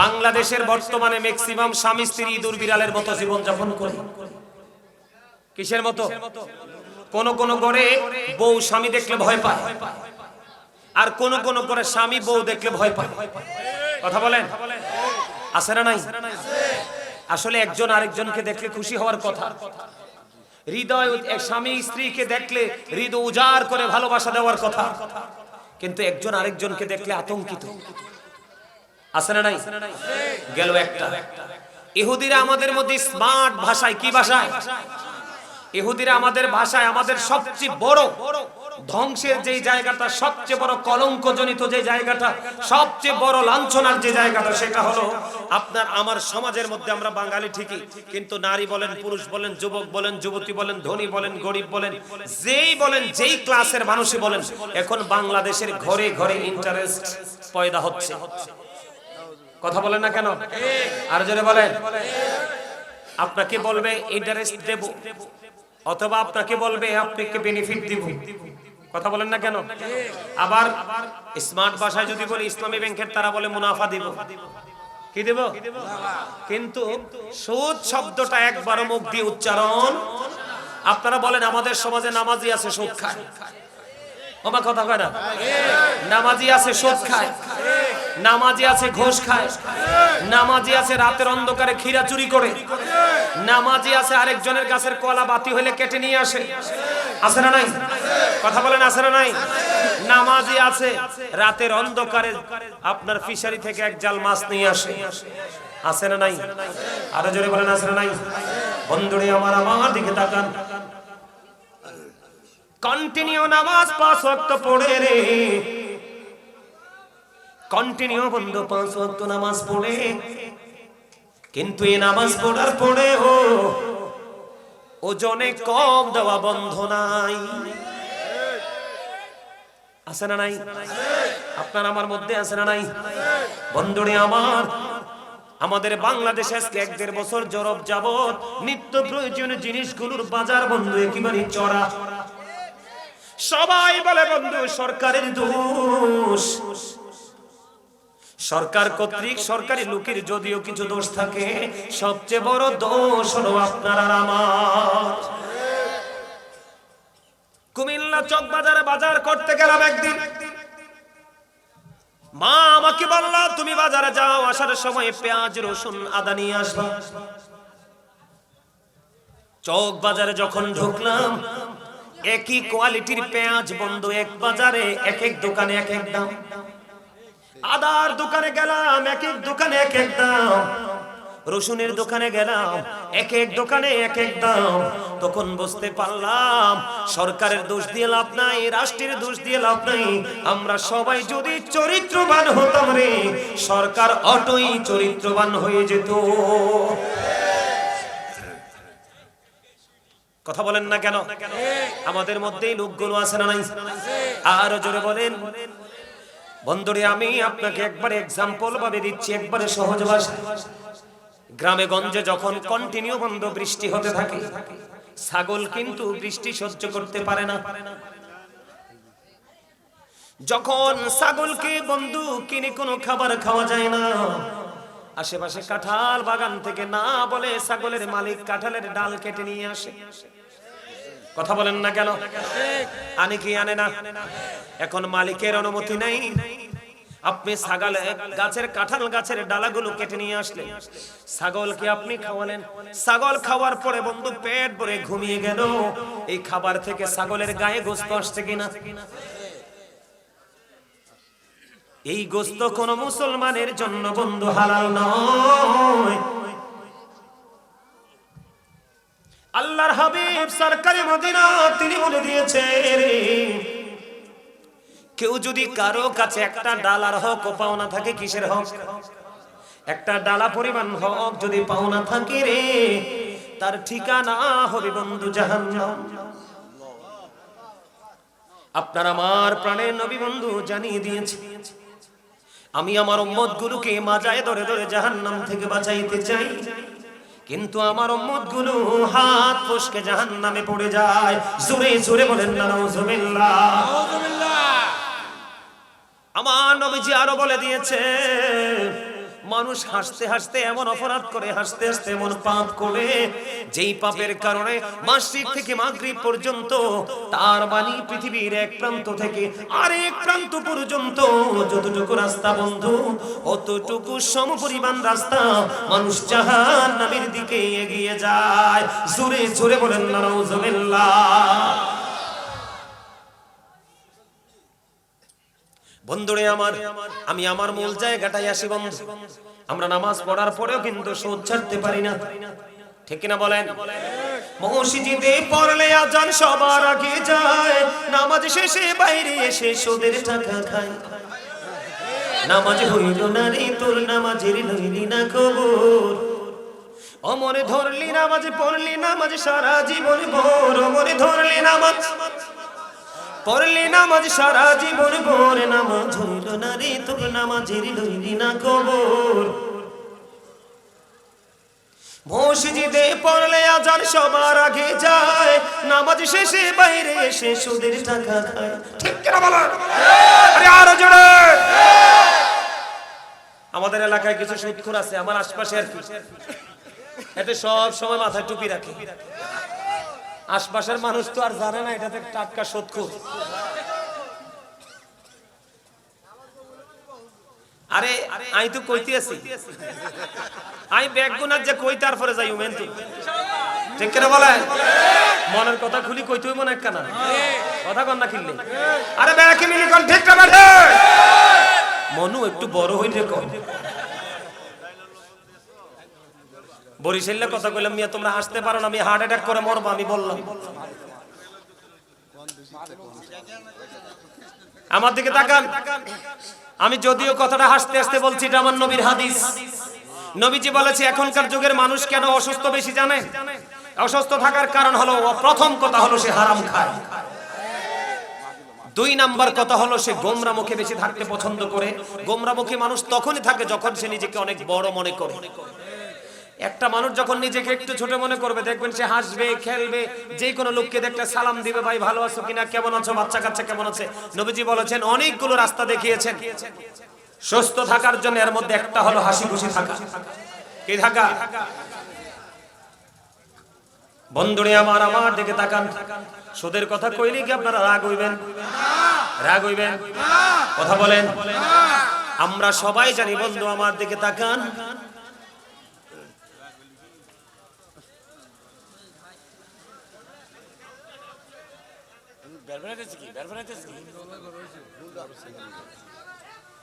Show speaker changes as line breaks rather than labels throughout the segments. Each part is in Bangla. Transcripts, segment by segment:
বাংলাদেশের বর্তমানে ম্যাক্সিমাম স্বামী, স্ত্রী ইঁদুর বিড়ালের মতো জীবন যাপন করে। কিসের মতো? কোন কোন করে বউ, স্বামী দেখলে ভয় পায়। আর কোন কোন করে স্বামী, বউ দেখলে ভয় পায়। কথা বলেন? আছে না নাই? আসলে একজন আরেকজনকে দেখলে খুশি হওয়ার কথা। হৃদয়, স্বামী, স্ত্রীকে দেখলে হৃদয় উজাড় করে ভালোবাসা দেওয়ার কথা। কিন্তু একজন আরেকজনকে দেখলে আতঙ্কিত। আছে না নাই? গেল একটা। ইহুদিরা আমাদের মধ্যে স্মার্ট ভাষায় কি ভাষায়? ইহুদিরা আমাদের ভাষায় আমাদের সবচেয়ে বড় ধ্বংসের যে জায়গাটা, সবচেয়ে বড় কলঙ্কজনিত যে জায়গাটা, সবচেয়ে বড় লাঞ্ছনার যে জায়গাটা, সেটা হলো আপনার আমার সমাজের মধ্যে আমরা বাঙালি ঠিকই, কিন্তু নারী বলেন, পুরুষ বলেন, যুবক বলেন, যুবতী বলেন, ধনী বলেন, গরিব বলেন, যেই বলেন, যেই ক্লাসের মানুষই বলেন, এখন বাংলাদেশের ঘরে ঘরে ইন্টারেস্ট পয়দা হচ্ছে। কথা বলেন না কেন? আর জোরে বলেন। আপনাকে বলবে ইন্টারেস্ট দেব, অথবা আপনাকে বলবে আপনাকে বেনিফিট দিব। কথা বলেন না কেন? আবার স্মার্ট ভাষায় যদি বলি, ইসলামী ব্যাংকের তারা বলে মুনাফা দিব। কি দেব? কিন্তু সুদ শব্দটা একবারও মুখ দিয়ে উচ্চারণ। আপনারা বলেন, আমাদের সমাজে নামাজি আছে, সুদ খায়। আমার কথা কয় না। নামাজি আছে, সুদ খায়। নামাজি আছে, ঘোষ খায়। নামাজি আছে, রাতের অন্ধকারে ক্ষীরা চুরি করে। নামাজি আছে, আরেকজনের গাছের কলা বাতি হলে কেটে নিয়ে আসে। আছে না নাই? কথা বলেন, আছে না নাই? নামাজি আছে, রাতের অন্ধকারে আপনার ফিশারি থেকে এক জাল মাছ নিয়ে আসে। আছে না নাই? আরও জোরে বলেন, আছে না নাই? বন্ধুরে আমার আমার দিকে তাকান। কন্টিনিউ নামাজ পাঁচ ওয়াক্ত পড়ে রে। কন্টিনিউ বন্ধ, পাঁচ ওয়াক্ত নামাজ পড়ে। কিন্তু এই নামাজ পড়ার পরে ও ওজনে কম দেওয়া বন্ধ নাই। আছে না নাই? আপনার আমার মধ্যে আছে না নাই? বন্ধুরে আমার, আমাদের বাংলাদেশে আজকে এক দেড় বছর জরব যাবত নিত্য প্রয়োজনীয় জিনিসগুলোর বাজার বন্ধু, একেবারে চড়া। সবাই বলে, বন্ধু, সরকারের দোষ। সরকার কর্তৃক সরকারি লোকের যদিও কিছু দোষ থাকে, সবচেয়ে বড় দোষ হলো আপনার আর আমার। কুমিল্লা চক বাজারে বাজার করতে গেলাম একদিন। মা আমাকে বলল, তুমি বাজারে যাও, আসার সময় পেঁয়াজ, রসুন, আদা নিয়ে আসবা। চক বাজারে যখন ঢুকলাম একই কোয়ালিটির পেঁয়াজ বন্ধ এক বাজারে এক এক দোকানে এক এক দাম। আদার দোকানে গেলাম এক এক দোকানে এক এক দাম। রসুনের দোকানে গেলাম এক এক দোকানে এক এক দাম। তখন বুঝতে পারলাম, সরকারের দোষ দিয়ে লাভ নাই, রাষ্ট্রের দোষ দিয়ে লাভ নাই। আমরা সবাই যদি চরিত্রবান হতাম রে, সরকার অটোই চরিত্রবান হয়ে যেত। কথা বলেন না কেন? আমাদের মধ্যেই লোকগুলো আছে না নাই? আরও জোরে বলেন। বন্ধুরে, আমি আপনাকে একবার এক্সাম্পল ভাবে দিচ্ছি, একবারে সহজ ভাষা গ্রামে গঞ্জে যখন কন্টিনিউ বন্ধ বৃষ্টি হতে থাকে, ছাগল কিন্তু বৃষ্টি সহ্য করতে পারে না। যখন ছাগলকে বন্ধু কিনে কোনো খাবার খাওয়া যায় না আশেপাশে কাঁঠাল বাগান থেকে না বলে ছাগলের মালিক কাঁঠালের ডাল কেটে নিয়ে আসে। কথা বলেন না কেন? আনে কি আনে না? এখন মালিকের অনুমতি নেই। আপনি ছাগল, গাছের কাঁঠাল গাছের ডালাগুলো কেটে নিয়ে আসলে ছাগলকে আপনি খাওয়ালেন। ছাগল খাওয়ার পরে বন্ধু পেট ভরে ঘুমিয়ে গেল। এই খাবার থেকে ছাগলের গায়ে গোস্ত আসছে কিনা? এই গোস্ত কোন মুসলমানের জন্য বন্ধু হালাল নয়। আল্লাহর হাবিব সরকারি মদিনা তিনি বলে দিয়েছে কেউ যদি কারও কাছে একটা ডালার হক ও পাওনা থাকে, কিসের হক? একটা ডালা পরিমাণ হক যদি পাওনা থাকে রে, তার ঠিকানা হবে বন্ধু জাহান্নাম। আপনার আমার প্রাণের নবী বন্ধু জানিয়ে দিয়েছে আমি আমার উম্মত গুলোকে মাজায় ধরে ধরে জাহান্নাম থেকে বাঁচাইতে চাই। কিন্তু আমার উম্মতগুলো হাত ফসকে জাহান্নামে পড়ে যায়। জোরে জোরে বলেন না নাউজুবিল্লাহ। আমার নবীজি আরও বলে দিয়েছে মানুষ হাসতে হাসতে এমন অপরাধ করে, হাসতে হাসতে এমন পাপ করে, যেই পাপের কারণে মাসিক থেকে মাগরিব পর্যন্ত, তার বাণী পৃথিবীর এক প্রান্ত থেকে আরেক প্রান্ত পর্যন্ত যতটুকু রাস্তা বন্ধ, অতটুকু সমপরিমাণ রাস্তা মানুষ জাহান নামের দিকে এগিয়ে যায়। জোরে জোরে বলেন না বন্ধুরে আমার, আমি আমার মূল জায়গাটাই আসি বন্ধু। আমরা নামাজ পড়ার পরেও কিন্তু সোদ ছাড়তে পারি না। ঠিক কিনা বলেন? মসজিদে পড়লে আজান সবার আগে যায়। নামাজ শেষে বাইরে এসে সোদের টাকা খায়। নামাজ হইল না রে তোর, নামাজের লইলি না খবর অমরে ধরলি নামাজ পড়লি, নামাজ সারা জীবন ভোর। অমরে ধরলি নামাজ পড়লি নামাজ সারা জীবন, ভোর নামাজ হইল না রে, তোর নামাজের লইলি না খবর মসজিদে পড়লে আজান সবার আগে যায়, নামাজ শেষে বাইরে এসে সুদের টাকা খায়। ঠিক কিনা আরে আরও জোরে! আমাদের এলাকায় কিছু সুদখোর আছে, আমার আশপাশে আর কি। এতে সব সময় মাথায় টুপি রাখে। আশপাশের মানুষ তো আর জানে না, এটাতে টাটকা সুদখোর আরে আমি তো কইতে আছি। আমি ব্যাগ গুনার যে কই, তারপরে যাই উমেন তুই ঠিক করে বলে? মনের কথা খুলি কই তুই মনে একটা না কথা কন না কিনলে আরে ব্যাগ মিলি কোন, ঠিক না মনু একটু বড় হইলে কম বরিশালে কথা কইলাম, মিয়া, তোমরা হাসতে পারো না আমি হার্ট অ্যাটাক করে মরবো, আমি বললাম। আমার দিকে তাকান। আমি যদিও কথাটা হাসতে হাসতে বলছি, এটা আমার নবীর হাদিস। নবীজি বলেছে, এখনকার যুগের মানুষ কেন অসুস্থ বেশি জানে? অসুস্থ থাকার কারণ হলো প্রথম কথা হলো, সে হারাম খায়। দুই নাম্বার কথা হলো, সে গোমরা মুখে বেশি থাকতে পছন্দ করে। গোমরা মুখে মানুষ তখনই থাকে যখন সে নিজেকে অনেক বড় মনে করে। একটা মানুষ যখন নিজেকে একটু ছোট মনে করবে, দেখবেন সে হাসবে, খেলবে যে কোনো লোককে দেখলে সালাম দিবে, ভাই, ভালো আছো কিনা? কেমন আছো? বাচ্চা কাচ্চা কেমন আছে? নবীজি বলেছেন, অনেকগুলো রাস্তা দেখিয়েছেন। সুস্থ থাকার জন্য এর মধ্যে একটা হলো হাসি খুশি থাকা। কি থাকা? বন্ধুরে আমার আমার দিকে তাকান। সুদের কথা কইলে কি আপনারা রাগ হইবেন? রাগ হইবেন? কথা বলেন। আমরা সবাই জানি বন্ধু আমার দিকে তাকান।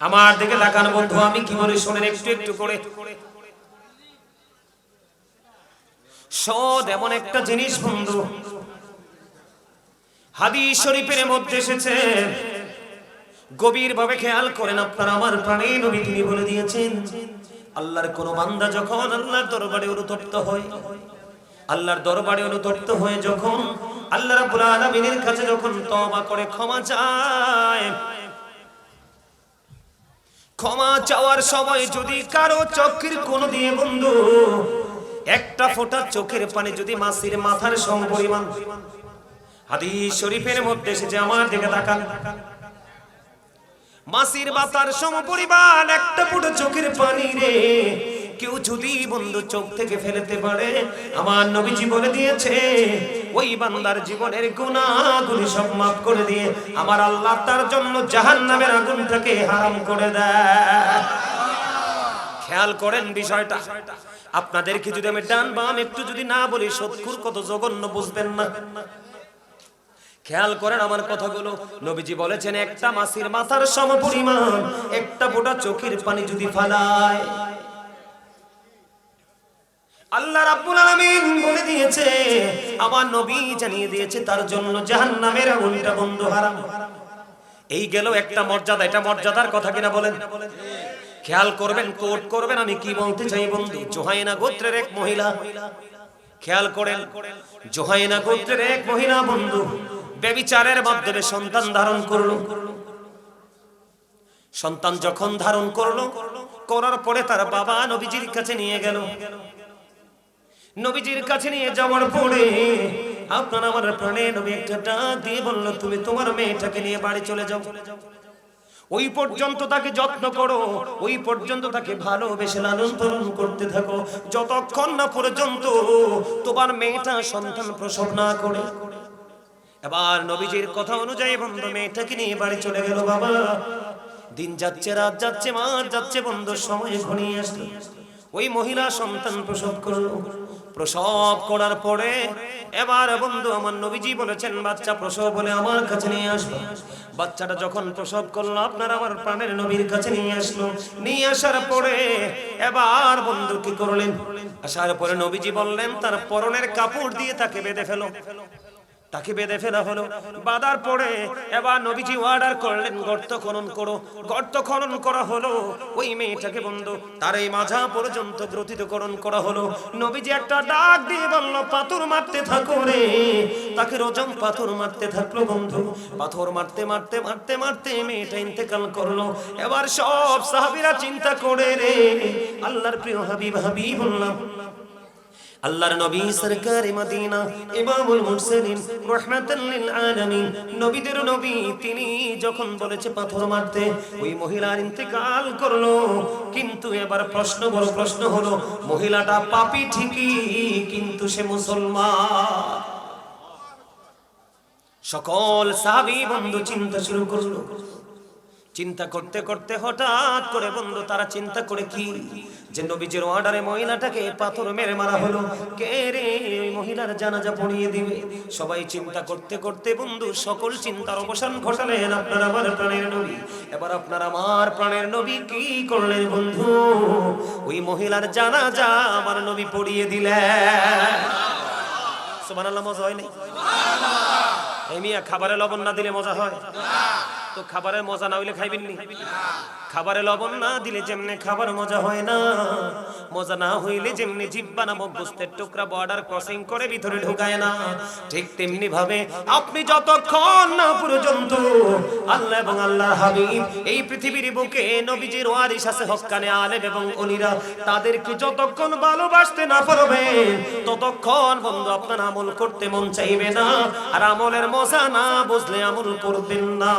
আমার দিকে তাকান বন্ধু, আমি কি বলি শোনেন, একটু একটু করে। সদ এমন একটা জিনিস বন্ধু, হাদিস শরীফের মধ্যে এসেছে। গভীর ভাবে খেয়াল করেন আপনার, আমার প্রাণী নবী তিনি বলে দিয়েছেন, আল্লাহর কোন বান্দা যখন আল্লাহর দরবারে অনুতপ্ত হয়, আল্লাহর দরবারে অনুতপ্ত হয়ে যখন আল্লাহ রাব্বুল আলামিনের কাছে যখন তওবা করে ক্ষমা চায়, ক্ষমা চাওয়ার সময় যদি কারও চোখের কোন দিয়ে বন্ধু, একটা ফোঁটা চোখের পানি যদি মাসির মাথার সম পরিমাণ হাদিস শরীফের মধ্যে এসেছে, আমার দিকে তাকান। মাসির মাথার সম পরিমাণ একটা ফোঁটা চোখের পানি রে কেউ যদি বন্ধু চোখ থেকে ফেলতে পারে, আমার নবীজি বলে দিয়েছে, ওই বান্দার জীবনের গুণাগুলি সব মাফ করে দিয়ে আমার আল্লাহ তার জন্য জাহান্নামের আগুনটাকে হারাম করে দেয়। খেয়াল করেন বিষয়টা। আপনাদেরকে যদি আমি ডান বাম একটু যদি না বলি সৎকুর কত জঘন্য বুঝবেন না। খেয়াল করেন আমার কথাগুলো। নবীজি বলেছেন, একটা মাসির মাথার সম পরিমাণ একটা ফোঁটা চোখের পানি যদি ফালায় আল্লাহ রাব্বুল আলামিন বলে দিয়েছে, আমার নবী জানিয়ে দিয়েছে, তার জন্য জাহান্নামের আগুনটা বন্ধ হারাম। এই গেল একটা মর্যাদা, এটা মর্যাদার কথা কিনা বলেন? খেয়াল করবেন, কোট করবেন, আমি কি বলতে চাই বন্ধু? জোহাইনা গোত্রের এক মহিলা। খেয়াল করেন, জোহাইনা গোত্রের এক মহিলা বন্ধু বেবিচারের মাধ্যমে সন্তান ধারণ করল। সন্তান যখন ধারণ করল, করার পরে তার বাবা নবীজির কাছে নিয়ে গেল। নবীজির কাছে নিয়ে যাওয়ার পরে আপনার আমার প্রাণে নবী একটা ডাক দিয়ে বলল, তুমি তোমার মেয়েটাকে নিয়ে বাড়ি চলে যাও। ওই পর্যন্ত তাকে যত্ন করো, ওই পর্যন্ত তাকে ভালোবেসে লালন পালন করতে থাকো। যতক্ষণ না পর্যন্ত তোমার মেয়েটা সন্তান প্রসব না করে। এবার নবীজির কথা অনুযায়ী বন্ধু, মেয়েটাকে নিয়ে বাড়ি চলে গেল বাবা। দিন যাচ্ছে, রাত যাচ্ছে, মাস যাচ্ছে, বন্ধু, সময় ঘনিয়ে আসলো। ওই মহিলা সন্তান প্রসব করল। প্রসব করার পরে এবার বন্ধু আমার নবীজি বলেছেন, বাচ্চা প্রসব বলে আমার কাছে নিয়ে আসবে। বাচ্চাটা যখন প্রসব করল, আপনার আমার প্রাণের নবীর কাছে নিয়ে আসলো। নিয়ে আসার পরে এবার বন্ধু কি করলেন? আসার পরে নবীজি বললেন, তার পরনের কাপড় দিয়ে তাকে বেঁধে ফেলো। তাকে বেঁধে ফেলা হলো। বাঁধার পরে এবার নবীজি অর্ডার করলেন, গর্ত খনন করো। গর্ত খনন করা হলো। ওই মেয়েটাকে বন্ধু, তার এই মাঝা পর্যন্ত গ্রথিতকরণ করা হলো। নবীজি একটা ডাক দিয়ে বলল, পাথর মারতে থাকো রে। তাকে রজম পাথর মারতে থাকল বন্ধু। পাথর মারতে মারতে মারতে মারতে মেয়েটা ইন্তেকাল করল। এবার সব সাহাবীরা চিন্তা করে রে, আল্লাহর প্রিয় হাবিব হাবিব বললাম আল্লাহর নবী সরকার মদিনা, ইমামুল মুরসালিন, রাহমাতাল লিল আলামিন। নবীদের নবী তিনি যখন বলেছে পাথর মারতে, ওই মহিলার ইন্তেকাল করল। কিন্তু এবার প্রশ্ন, বড় প্রশ্ন হলো, মহিলাটা পাপী ঠিকই, কিন্তু সে মুসলমান। সকল সাহাবী বন্ধু চিন্তা শুরু করল। চিন্তা করতে করতে হঠাৎ করে বন্ধু তারা চিন্তা করে কি? যে নবীজির অর্ডারে মহিলাটাকে পাথর মেরে মারা হলো। কে রে? ওই মহিলার জানাজা পড়িয়ে দিবে। সবাই চিন্তা করতে করতে বন্ধু সকল চিন্তার অবসান ঘটালেন আপনার আমার প্রাণের নবী। এবার আপনার আমার প্রাণের নবী কি করলেন বন্ধু? ওই মহিলার জানাজা আমার নবী পড়িয়ে দিলেন। সুবহানাল্লাহ মজা হয় নাই? এই মিয়া খাবারে লবণ না দিলে মজা হয়? তো খাবারের মজা না হইলে খাইবেন নি? খাবারে লবণ না দিলে যেমনি খাবার মজা হয় না। মজা না হইলে যেমনি জিব্বা নামক গোস্তের টুকরা বর্ডার ক্রসিং করে ভিতরে ঢুকায় না। ঠিক তেমনি ভাবে আপনি যতক্ষণ না পর্যন্ত আল্লাহ এবং আল্লাহ হাবিব এই পৃথিবীর বুকে নবীজির ওয়ারিস আছে হক্কানে আলেম এবং অলিরা, তাদেরকে যতক্ষণ ভালোবাসতে না পারবে, ততক্ষণ বন্ধু আপনার আমল করতে মন চাইবে না। আর আমলের মজা না বুঝলে আমল করবেন না।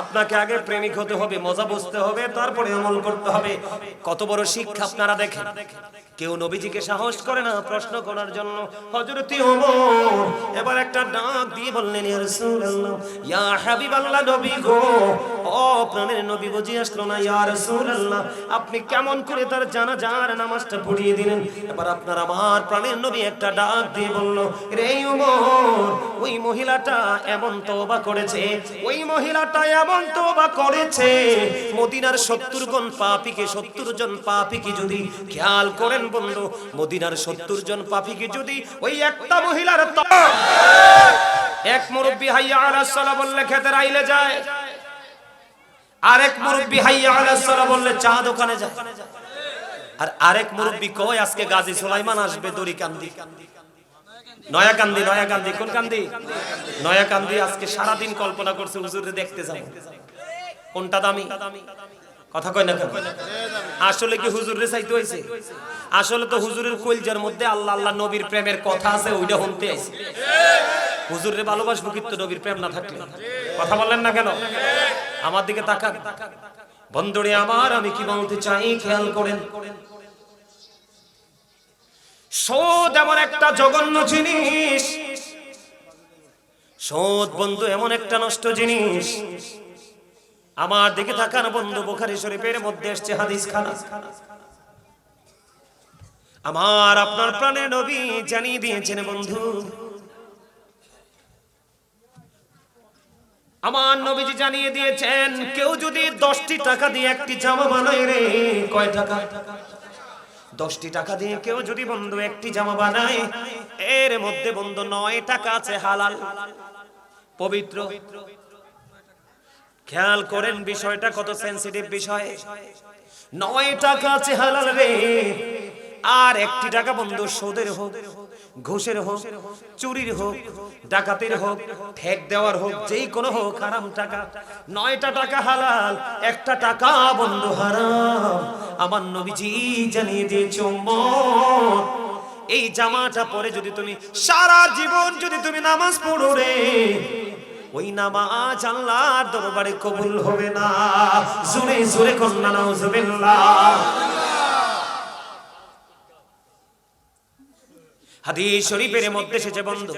আপনাকে আগে প্রেমিক হতে হবে, মজা বুঝতে হবে, তারপরে আমল করতে হবে। কত বড় শিক্ষা আপনারা দেখেন। কেউ নবীজিকে সাহস করে না প্রশ্ন করার জন্য। হজরতি ওমর এবার একটা ডাক দিয়ে বললেন, ইয়া রাসূলুল্লাহ, ইয়া নবী গো, ও প্রাণের নবী বুঝি আসলো না? ইয়া আপনি কেমন করে তার জানাজার নামাজটা পড়িয়ে দিলেন? এবার আপনার আমার প্রাণের নবী একটা ডাক দিয়ে বলল, রে ওমর, ওই মহিলাটা এমন তওবা করেছে, ওই মহিলাটা এমন তওবা করেছে, মদিনার 70 জন পাপীকে 70 জন পাপীকে যদি খেয়াল করেন বন্ধু মদিনার 70 জন পাপীকে যদি ওই একটা মহিলার এক মুরব্বি হাইয়া আলাস সালাহ বললে, খেতে রাইলে যায়। আরেক মুরব্বি হাইয়া আলাস সালাহ বললে, চা দোকানে যায়। আর আরেক মুরব্বি কয়, আজকে গাজী সুলাইমান আসবে, দড়ি কান্দি। নয়া কান্দি নয়া কান্দি, কোন কান্দি? নয়া কান্দি, আজকে সারাদিন কল্পনা করছে হুজুরে দেখতে যাব। কোনটা দামি? কথা কয় না কেন? আসলে কি হুজুরে চাইতে হয়েছে আসলে তো হুজুরের কইলজার মধ্যে আল্লাহ আল্লাহ নবীর প্রেমের কথা আছে, ওইটা শুনতে আইছে হুজুরে ভালোবাসবো কিন্তু নবীর প্রেম না থাকলে। কথা বললেন না কেন? আমার দিকে তাকান। বন্ধুরে আমার, আমি কি বলতে চাই? খেয়াল করেন। সোদ এমন একটা জঘন্য জিনিস। সোদ বন্ধু এমন একটা নষ্ট জিনিস। আমার দিকে তাকান বন্ধু বোখারি শরীফের মধ্যে এসছে হাদিস খানা আমার আপনার প্রাণে নবী জানিয়ে দিয়েছেন বন্ধু, আমার নবীজি জানিয়ে দিয়েছেন, কেউ যদি দশটি টাকা দিয়ে একটি জামা বানায় রে, কয় টাকা? দশটি টাকা দিয়ে কেউ যদি বন্ধু একটি জামা বানায়, এর মধ্যে বন্ধু নয় টাকা আছে হালাল, পবিত্র। খেয়াল করেন বিষয়টা কত সেন্সিটিভ বিষয়। নয় টাকা আছে হালাল রে। আর একটি টাকা বন্ধু সুদের হোক, ঘুষের হোক, চুরির হোক, ডাকাতের হোক, ঠেক দেওয়ার হোক, যেই কোনো হোক, হারাম টাকা। নয়টা টাকা হালাল, একটা টাকা বন্ধু হারাম। আমার নবীজি জানিয়ে দিয়েছে, উম্মত, এই জামাটা পরে যদি তুমি সারা জীবন যদি তুমি নামাজ পড়ো রে ওই নামাজ আল্লাহর দরবারে কবুল হবে না। জোরে জোরে কন্যা, নাউজুবিল্লাহ। হাদিস শরীফের মধ্যে এসেছে বন্ধু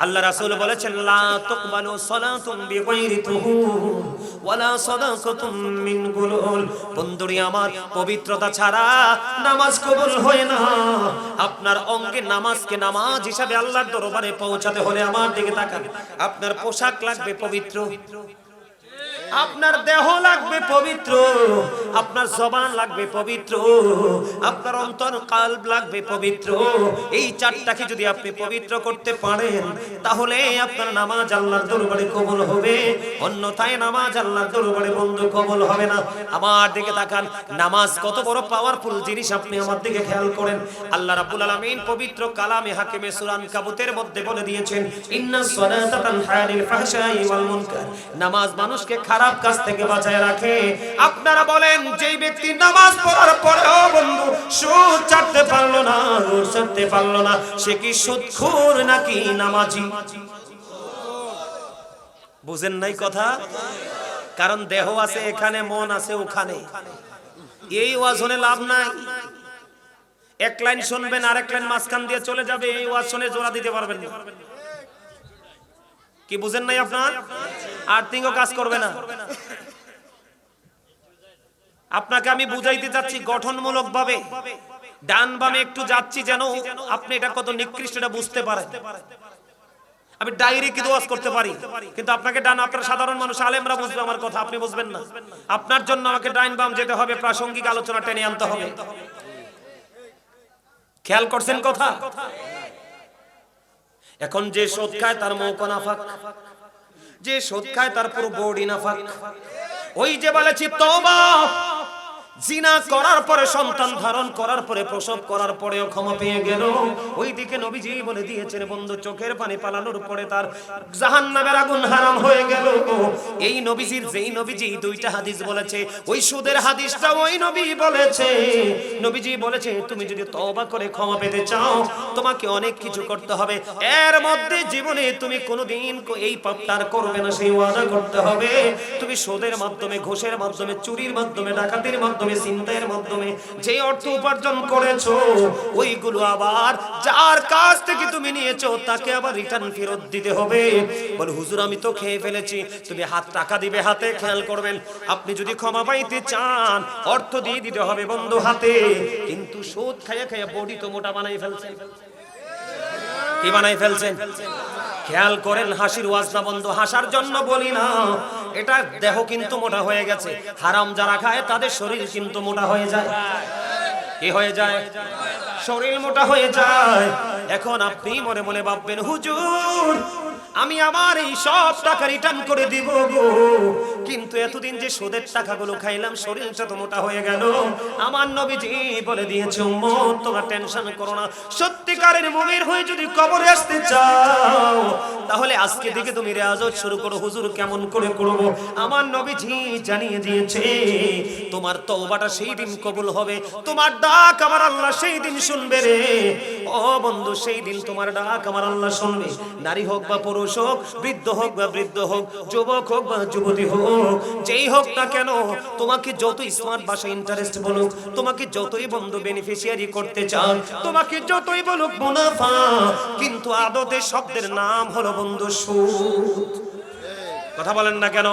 আল্লাহ রাসূল বলেছেন, লা তুকবালু সালাতুম বিগাইরি তুহুর ওয়ালা সাদাকাতুম মিন গুলুল। বন্ধুরি আমার, পবিত্রতা ছাড়া নামাজ কবুল হয় না। আপনার অঙ্গে নামাজকে নামাজ হিসাবে আল্লাহর দরবারে পৌঁছাতে হলে আমার দিকে তাকান। আপনার পোশাক লাগবে পবিত্র। আপনার দেহ লাগবে পবিত্র, আপনার জবান লাগবে পবিত্র, আপনার অন্তর কাল্ব লাগবে পবিত্র। এই চারটাকে যদি আপনি পবিত্র করতে পারেন, তাহলে আপনার নামাজ আল্লাহর দরবারে কবুল হবে। অন্যথায় নামাজ আল্লাহর দরবারে বন্ধু কবুল হবে না। আমার দিকে তাকান, নামাজ কত বড় পাওয়ারফুল জিনিস আপনি আমার দিকে খেয়াল করেন। আল্লাহ রাব্বুল আলামিন পবিত্র কালামে হাকিমে সূরা কাবুতের মধ্যে বলে দিয়েছেন ইন্নাস সালাতা তানহা ফাহশাই ওয়াল মুনকার। নামাজ মানুষকে খারাপ কাজ থেকে বাঁচায় রাখে। আপনারা বলেন, যেই ব্যক্তি নামাজ পড়ার পরেও বন্ধু সুদ ছাড়তে পারল না ঘুষ ছাড়তে পারল না, সে কি সুদখোর নাকি নামাজি? বুঝেন নাই কথা? কারণ দেহ আছে এখানে, মন আছে ওখানে। এই ওয়াজ হলে লাভ নাই। এক লাইন শুনবেন, আরেক লাইন মাঝখান দিয়ে চলে যাবে, এই ওয়াজ শুনে জোড়া দিতে পারবেন না। কি বুঝেন নাই আপনার? আর্থিংও কাজ করবে না। আপনাকে আমি বুঝাইতে যাচ্ছি গঠনমূলক ভাবে ডান বামে একটু যাচ্ছি যেন আপনি এটা কত নিকৃষ্ট এটা বুঝতে পারেন। আমি ডায়েরি কি ওয়াজ করতে পারি। কিন্তু আপনাকে ডান, আপনার সাধারণ মানুষ, আলেমরা বুঝবে আমার কথা, আপনি বুঝবেন না। আপনার জন্য আমাকে ডাইন বাম যেতে হবে, প্রাসঙ্গিক আলোচনা টেনে আনতে হবে। খেয়াল করছেন কথা? এখন যে সোদ খায় তার মৌক নাফাক। যে সোদ খায় তার পুরো বডি নাফাক। ওই যে বলেছি তবা জিনা করার পরে, সন্তান ধারণ করার পরে, প্রসব করার পরেও ক্ষমা পেয়ে গেল। ওই দিকে নবীজি বলে দিয়েছেন, বন্ধু, চোখের পানি পালানোর পরে তার জাহান্নামের আগুন হারাম হয়ে গেল এই নবীজির, যেই নবীজি দুইটা হাদিস বলেছে, ওই সুদের হাদিসটা ওই নবী বলেছে। নবীজি বলেছে, তুমি যদি তওবা করে ক্ষমা পেতে চাও, তোমাকে অনেক কিছু করতে হবে। এর মধ্যে জীবনে তুমি কোনোদিন এই পাপটা আর করবে না, সেই ওয়াদা করতে হবে। তুমি সুদের মাধ্যমে, ঘুষের মাধ্যমে, চুরির মাধ্যমে, ডাকাতির মাধ্যমে চিন্তায়ের মাধ্যমে যে অর্থ উপার্জন করেছ, ওইগুলো আবার যার কাছ থেকে তুমি নিয়েছো, তাকে আবার রিটার্ন ফেরত দিতে হবে। বলে, হুজুর, আমি তো খেয়ে ফেলেছি। তুমি হাত টাকা দিবে হাতে, খেয়াল করবেন, আপনি যদি ক্ষমা পাইতে চান, অর্থ দিয়ে দিতে হবে বন্ধু হাতে। কিন্তু সুদ খাইয়া খাইয়া বডি তো মোটা বানাই ফেলছেন। কি বানাই ফেলছেন? খেয়াল করেন, হাসির ওয়াজনা বন্ধ, হাসার জন্য বলি না। এটা দেহ কিন্তু মোটা হয়ে গেছে। হারাম যারা খায়, তাদের শরীর কিন্তু মোটা হয়ে যায়। কি হয়ে যায়? শরীর মোটা হয়ে যায়। এখন আপনি মনে মনে ভাববেন, হুজুর আমি আমার এই সব টাকা রিটার্ন করে দিব কিন্তু এতদিন যে সুদের টাকাগুলো খাইলাম, শরীরটা তো মোটা হয়ে গেল। আমার নবীজি বলে দিয়েছে, উম্মত, তোমরা টেনশন করো না। সত্যিকারের মুমির হয়ে যদি কবরে আসতে চাও, তাহলে আজকে থেকে তুমি রেয়াজত শুরু করো। হুজুর কেমন করে করব? আমার নবীজি জানিয়ে দিয়েছে, তোমার তওবাটা সেই দিন কবুল হবে। তোমার ডাক আমার আল্লাহ সেই দিন শুনবে রে। ও বন্ধু, সেই দিন তোমার ডাক আমার আল্লাহ শুনবে। নারী হোক বা পুরুষ হোক, বৃদ্ধ হোক বা বৃদ্ধ হোক, যুবক হোক বা যুবতী হোক, যেই হোক না কেন, তোমাকে যত স্মার্ট ভাষা ইন্টারেস্ট বলুক, তোমাকে যতই বন্ধু বেনিফিশিয়ারি করতে চান, তোমাকে যতই বলুক মুনাফা, কিন্তু আদতে শব্দের নাম হলো বন্ধু সুদ। কথা বলেন না কেন?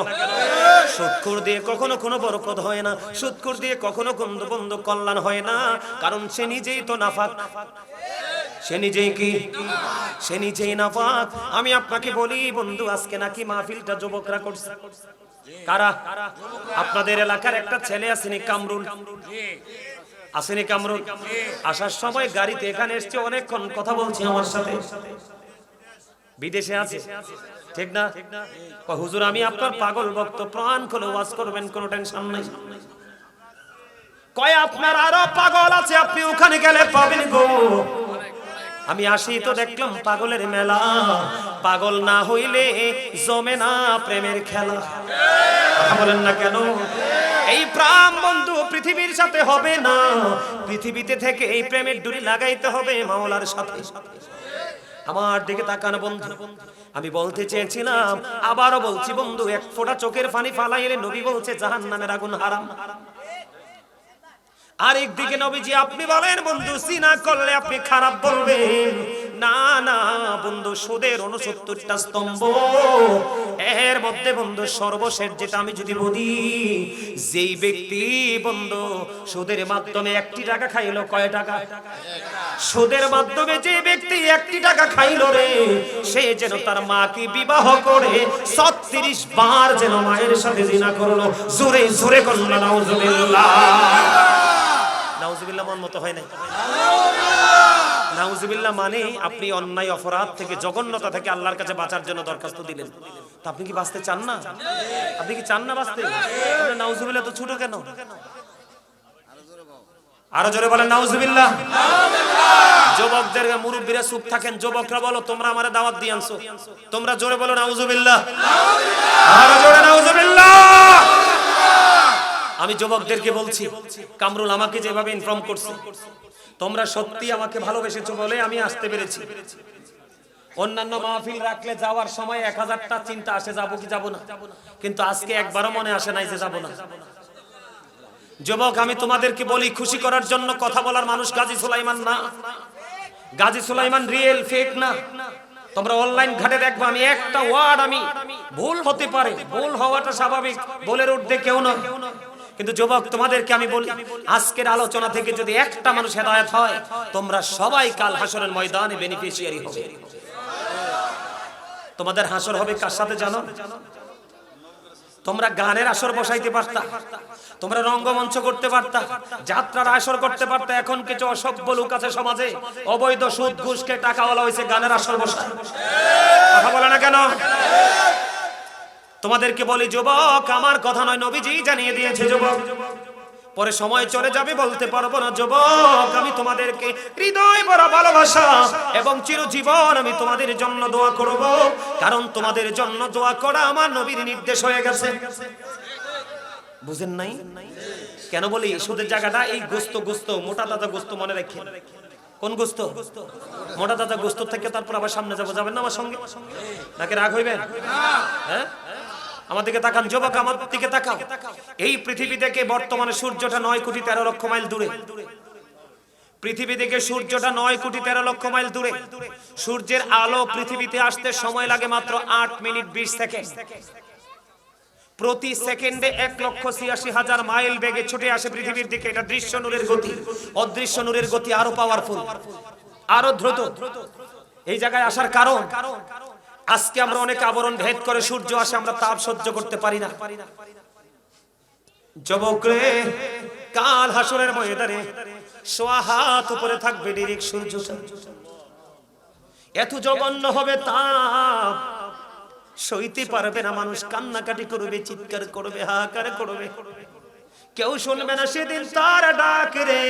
সুৎকুর দিয়ে কখনো কোনো বরকত হয় না সুৎকুর দিয়ে কখনো বন্ধু বন্ধু কল্যাণ হয় না, কারণ সে নিজেই তো নাফাক সে নিজেই কি? সে নিজেই আমি আপনাকে বলি, বন্ধু, আজকে নাকি মাহফিলটা যুবকরা করছে। কারা? আপনাদের এলাকার একটা ছেলে আসেনি কামরুল। আসেনি কামরুল? আসার সময় গাড়িতে এখানে এসছে, অনেকক্ষণ কথা বলছি আমার সাথে। বিদেশে আছে। ঠিক না? হুজুর, আমি আপনার পাগল ভক্ত, প্রাণ খুলে, ওয়াজ করবেন, কোনো টেনশন নাই। কয়, আপনার আরও পাগল আছে, আপনি ওখানে গেলে পাবেন গো। আমি আসি তো দেখলাম পাগলের মেলা। পাগল না হইলে জমে না প্রেমের খেলা। বলেন না কেন? এই প্রাণ বন্ধু পৃথিবীর সাথে হবে না। পৃথিবীতে থেকে এই প্রেমের ডুরি লাগাইতে হবে মাওলার সাথে। আমার দিকে তাকানো বন্ধু, আমি বলতে চেয়েছিলাম, আবারও বলছি বন্ধু, এক ফোঁটা চোখের পানি ফালাইলে নবী বলছে জাহান্নামের আগুন হারাম। আরেক দিকে নবীজি আপনি বলেন, বন্ধু, সিনা করলে আপনি খারাপ বলবেন। না না, বন্ধু, সুদের উনসত্তরটা স্তম্ভ। এর মধ্যে, বন্ধু, সর্বশেষ যেটা আমি যদি বলি, যেই ব্যক্তি, বন্ধু, সুদের মাধ্যমে একটি টাকা খাইলো, কয় টাকা? সুদের মাধ্যমে যে ব্যক্তি একটি টাকা খাইলো রে, সে যেন তার মাকে বিবাহ করে ছত্রিশ বার যেন মায়ের সাথে জিনা করল। জোরে জোরে করল নাউজুবিল্লাহ। নাউজুবিল্লাহ মন মতো হয় না নাউজুবিল্লাহ মানে আপনি অন্যায় অপরাধ থেকে, জঘন্যতা থেকে আল্লাহর কাছে বাঁচার জন্য দরখাস্ত দিলেন। তো আপনি কি বাঁচতে চান না? আপনি কি চান না বাঁচতে? তাহলে নাউজুবিল্লাহ তো ছোট কেন? আরও জোরে বলেন, নাউজুবিল্লাহ। যুবকদের মুরব্বীরা চুপ থাকেন। যুবকরা বলো, তোমরা আমারে দাওয়াত দিয়ে আনছো। তোমরা জোরে বলো, নাউজুবিল্লাহ। আরও জোরে, নাউজুবিল্লাহ। আমি যুবকদেরকে বলছি, কামরুল আমাকে যেভাবে ইনফর্ম করছে, তোমরা সত্যি আমাকে ভালোবেসেছো বলে আমি আসতে পেরেছি। অন্যান্য মাহফিল রাখলে যাওয়ার সময় এক হাজারটা চিন্তা আসে, যাব কি যাব না? কিন্তু আজকে একবারও মনে আসে নাই যে যাব না। যুবক, আমি তোমাদেরকে বলি, খুশি করার জন্য কথা বলার মানুষ গাজী সুলাইমান না। গাজী সুলাইমান রিয়েল ফেক না। তোমরা অনলাইন ঘাটে দেখব, আমি একটা ওয়ার্ড আমি ভুল হতে পারে, ভুল হওয়াটা স্বাভাবিক। বলের উঠতে কেউ নয়। কিন্তু যুবক, তোমাদেরকে আমি বলি, আজকের আলোচনা থেকে যদি একটা মানুষ হেদায়ত হয়, তোমরা সবাই কাল হাসরের ময়দানে বেনিফিশিয়ারি হবে। তোমাদের হাসর হবে কার সাথে জানো? তোমরা গানের আসর বসাইতে পারতা, তোমরা রঙ্গমঞ্চ করতে পারতা, যাত্রার আসর করতে পারতা, এখন কিছু অসভ্য লোক আছে সমাজে, অবৈধ সুদ, ঘুষকে টাকাওয়ালা হয়েছে গানের আসর বসায়। কথা বলে না কেন? তোমাদেরকে বলি, যুবক, আমার কথা নয়, নবীজি জানিয়ে দিয়েছে, যুবক। পরে সময় চলে যাবে, বলতে পারব না, যুবক, আমি তোমাদেরকে হৃদয় ভরা ভালোবাসা এবং চিরজীবন আমি তোমাদের জন্য দোয়া করব। কারণ তোমাদের জন্য দোয়া করা আমার নবীর নির্দেশ হয়ে গেছে। বুঝেন নাই? কেন বলি সুদের জায়গাটা এই গোস্ত গোস্ত, মোটা দাদা গোস্ত মনে রাখি কোন গোস্ত? মোটা দাদা গোস্ত থেকে তারপর আবার সামনে যাব, যাবেন না আমার সঙ্গে? নাকি রাগ হইবেন? হ্যাঁ? আমার দিকে তাকান যুবক আমার দিকে তাকাও। এই পৃথিবী থেকে বর্তমানে সূর্যটা নয় কোটি তেরো লক্ষ মাইল দূরে। পৃথিবী থেকে সূর্যটা নয় কোটি তেরো লক্ষ মাইল দূরে। সূর্যের আলো পৃথিবীতে আসতে সময় লাগে মাত্র আট মিনিট বিশ সেকেন্ড। প্রতি সেকেন্ডে এক লক্ষ ছিয়াশি হাজার মাইল বেগে ছুটে আসে পৃথিবীর দিকে। এটা দৃশ্য নূরের গতি, অদৃশ্য নূরের গতি আরও পাওয়ারফুল আরও দ্রুত। এই জায়গায় আসার কারণ আজকে আমরা অনেক আবরণ ভেদ করে সূর্য আসে, আমরা তাপ সহ্য করতে পারি না। যুবক রে, কাল হাসরের ময়দানে সোয়া হাত উপরে থাকবে ডিরেক্ট সূর্যটা এত জঘন্য হবে তাপ, সইতে পারবে না মানুষ, কান্নাকাটি করবে, চিৎকার করবে, হাহাকার করবে। কেউ শুনবে না সেদিন তার ডাক রে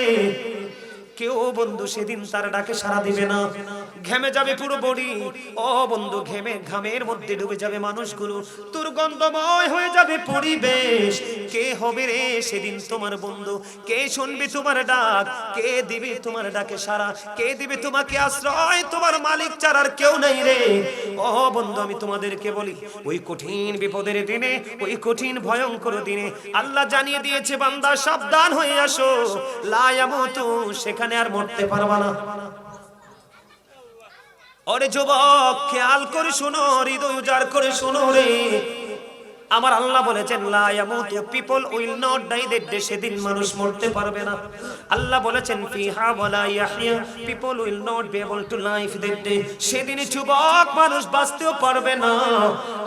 কেউ বন্ধু সেদিন তার ডাকে সারা দিবে না। ঘেমে যাবে পুরো বডি ও বন্ধু, ঘেমে ঘামের মধ্যে ডুবে যাবে মানুষগুলো। দুর্গন্ধময় হয়ে যাবে পরিবেশ। কে হবে রে সেদিন তোমার বন্ধু? কে শুনবে তোমার ডাক? কে দিবে তোমার ডাকে সারা কে দিবে তোমাকে আশ্রয়? তোমার মালিক ছাড়ার কেউ নাই রে। ও বন্ধু, আমি তোমাদেরকে বলি, ওই কঠিন বিপদের দিনে, ওই কঠিন ভয়ঙ্কর দিনে আল্লাহ জানিয়ে দিয়েছে, বান্দা, সাবধান হয়ে আসো। লায়ামতু সেখানে আর মরতে পারবা না। ওরে যুবক খেয়াল করে শোনো হৃদয় উজাড় করে শোনো রে। আমার আল্লাহ বলেছেন, লা ইয়ামুতু people will not die that day সেদিন মানুষ মরতে পারবে না। আল্লাহ বলেছেন, ফিহা ওয়ালা ইয়াহইয়া people will not be able to life that day সেদিন যুবক মানুষ বাঁচতেও পারবে না।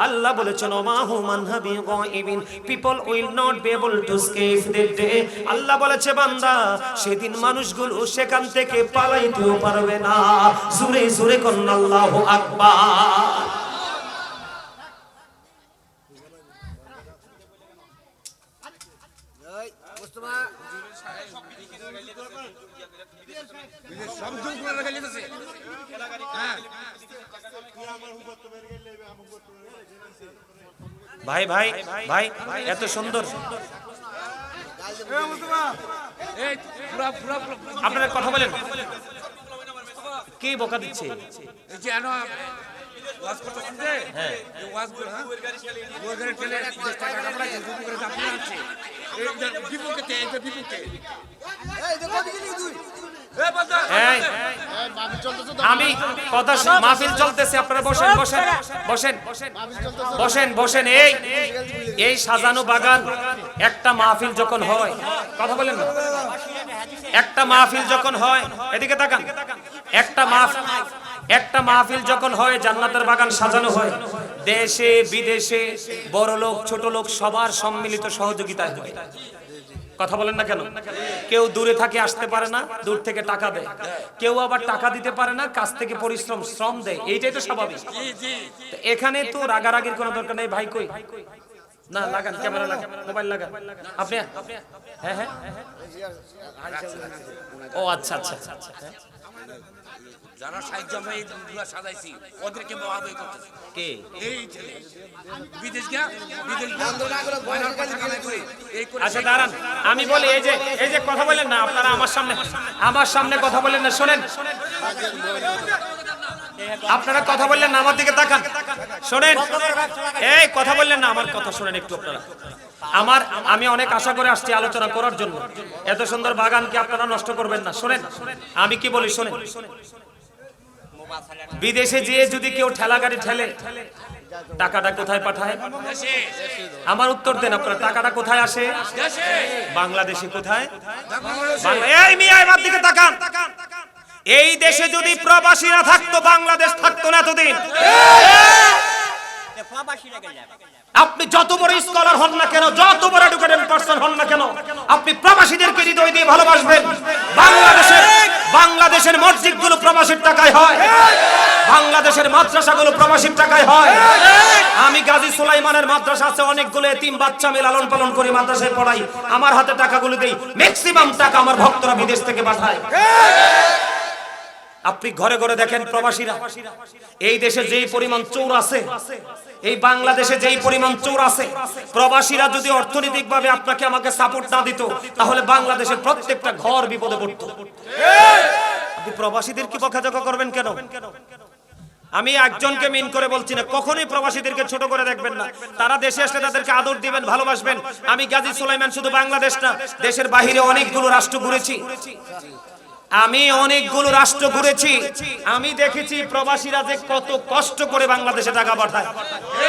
আল্লাহ বলেছেন, ওমা হু মানহাবি গায়বিন people will not be able to escape that day আল্লাহ বলেছে, বান্দা, সেদিন মানুষগুলো সেখান থেকে পালাইতেও পারবে না। জোরে জোরে করুন আল্লাহু আকবার
সব জোর করে রেখে যেতেছে হ্যাঁ
ভাই ভাই ভাই এত সুন্দর।
এই পুরা পুরা পুরা
আপনারা কথা বলেন। কে বোকা দিচ্ছে? হ্যাঁ।
বিপক্ষে বিপক্ষে
আমি কথা মাহফিল চলতেছে, আপনারা বসেন বসেন বসেন বসেন বসেন, এই এই সাজানো বাগান, একটা মাহফিল যখন হয়, কথা বলেন না, একটা মাহফিল যখন হয়, এদিকে তাকান, একটা মাহফিল একটা মাহফিল যখন হয়, জান্নাতের বাগান সাজানো হয়, দেশে বিদেশে বড় লোক ছোট লোক সবার সম্মিলিত সহযোগিতায় হয়। কথা বলেন না কেন? কেউ দূরে থাকে, আসতে পারে না, দূর থেকে টাকা দেয়। কেউ আবার টাকা দিতে পারে না কাছ থেকে পরিশ্রম, শ্রম দেয়। এইটাই তো স্বাভাবিক। এখানে তো রাগারাগির কোনো দরকার নেই। ভাই কই? না, লাগান, ক্যামেরা লাগান, মোবাইল লাগান। আপনি? হ্যাঁ হ্যাঁ। ও আচ্ছা আচ্ছা আচ্ছা।
যারা সাহায্য আমরা সাজাইছি ওদেরকে করতেছে।
কে?
এই ছেলে। বিদেশ গিয়া বিদেশ
আচ্ছা দাঁড়ান। আমি বলি এই যে এই যে কথা বলেন না আপনারা আমার সামনে আমার সামনে কথা বলেন না শোনেন। আপনারা কথা বললেন না আমার দিকে তাকান। শোনেন এই কথা বললেন না আমার কথা শোনেন একটু আপনারা। আমার আমি অনেক আশা করে আসছি আলোচনা করার জন্য। এত সুন্দর বাগানকে আপনারা নষ্ট করবেন না শোনেন। আমি কি বলি শোনেন। বিদেশে যেয়ে যদি কেউ ঠেলা গাড়ি ঠেলে, টাকাটা কোথায় পাঠায়? আমার উত্তর দেন আপনারা, টাকাটা কোথায় আসে? বাংলাদেশে কোথায়? এই এই দেশে যদি প্রবাসীরা থাকতো, বাংলাদেশ থাকতো না এতদিন। আপনি যত বড় স্কলার হন না কেন, যত বড় এডুকেটেড পারসন হন না কেন, আপনি প্রবাসীদেরকে হৃদয় দিয়ে ভালোবাসবেন। বাংলাদেশের প্রবাসীর টাকায় হয়। বাংলাদেশের মাদ্রাসাগুলো প্রবাসীর টাকায় হয়। আমি গাজী সুলাইমানের মাদ্রাসা আছে, অনেকগুলো এতিম বাচ্চা আমি লালন পালন করি মাদ্রাসায় পড়াই। আমার হাতে টাকাগুলো দেই। ম্যাক্সিমাম টাকা আমার ভক্তরা বিদেশ থেকে পাঠায়। আপনি ঘরে ঘরে দেখেন প্রবাসীরা, এই দেশে যেই পরিমাণ চোর আছে, এই বাংলাদেশে যেই পরিমাণ চোর আছে, প্রবাসীরা যদি অর্থনৈতিকভাবে আপনাকে আমাকে সাপোর্ট না দিত, তাহলে বাংলাদেশের প্রত্যেকটা ঘর বিপদে পড়তো। আপনি প্রবাসীদের কি বকাঝকা করবেন কেন? আমি একজনকে মিন করে বলছি না, কখনোই প্রবাসীদেরকে ছোট করে দেখবেন না। তারা দেশে আসলে তাদেরকে আদর দিবেন, ভালোবাসবেন। আমি গাজী সুলাইমান শুধু বাংলাদেশ না, দেশের বাহিরে অনেকগুলো রাষ্ট্র ঘুরেছি। আমি অনেকগুলো রাষ্ট্র ঘুরেছি। আমি দেখেছি প্রবাসীরা যে কত কষ্ট করে বাংলাদেশে টাকা পাঠায়।